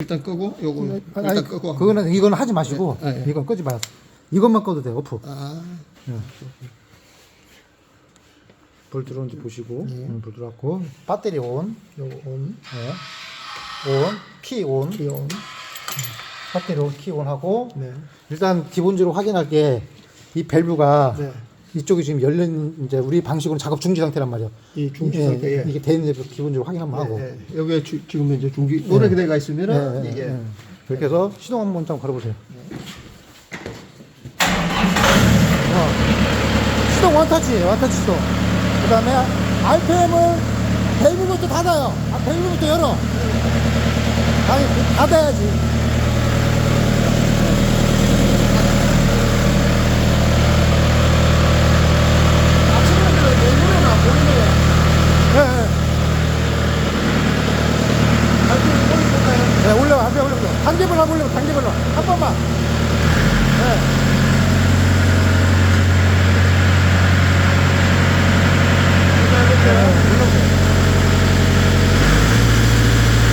일단 끄고 요거 아니, 일단 끄고 그거는 이거는 하지 마시고 네, 네. 이건 끄지 마요. 이것만 꺼도 돼요. 오프. 아 불 들어온지 보시고 네. 음, 불 들어왔고 배터리 온, 요거 온 네. 온, 키 온, 기온 배터리 온, 키 온 하고 네. 일단 기본적으로 확인할 게 이 밸브가 네. 이쪽이 지금 열린 이제 우리 방식으로 작업 중지 상태란 말이에요. 이 중지 예, 상태에 이게 돼 있는지 기본적으로 확인 한번 하고. 네, 네. 여기에 주, 지금 이제 중기 노랗게 돼가 있으면은 예, 예, 이게 예. 그렇게 해서 시동 한번 좀 걸어보세요. 어, 시동 원터치, 원터치 시동. 그 다음에 RPM을 밸브부터 닫아요. 아, 밸브부터 열어. 아니, 닫아야지. 예, 예. 네, 올려, 한 번 올려. 단계별로 올려, 단계별로. 한 번만. 네.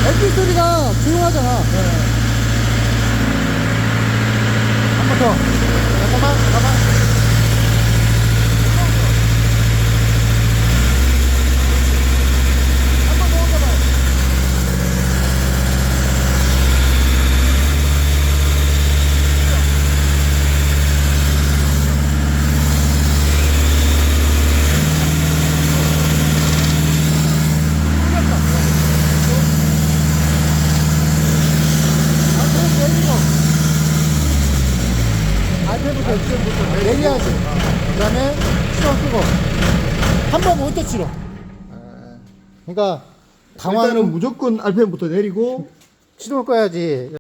엔진 소리가 조용하잖아. 한 번 더. 잠깐만, 잠깐만. 한 번 더 올려봐요. 알페부터 내려야지. 그 다음에 시동 끄고. 한번 원터치로. 그러니까 강화는 일단은 무조건 RPM부터 내리고 시동을 꺼야지.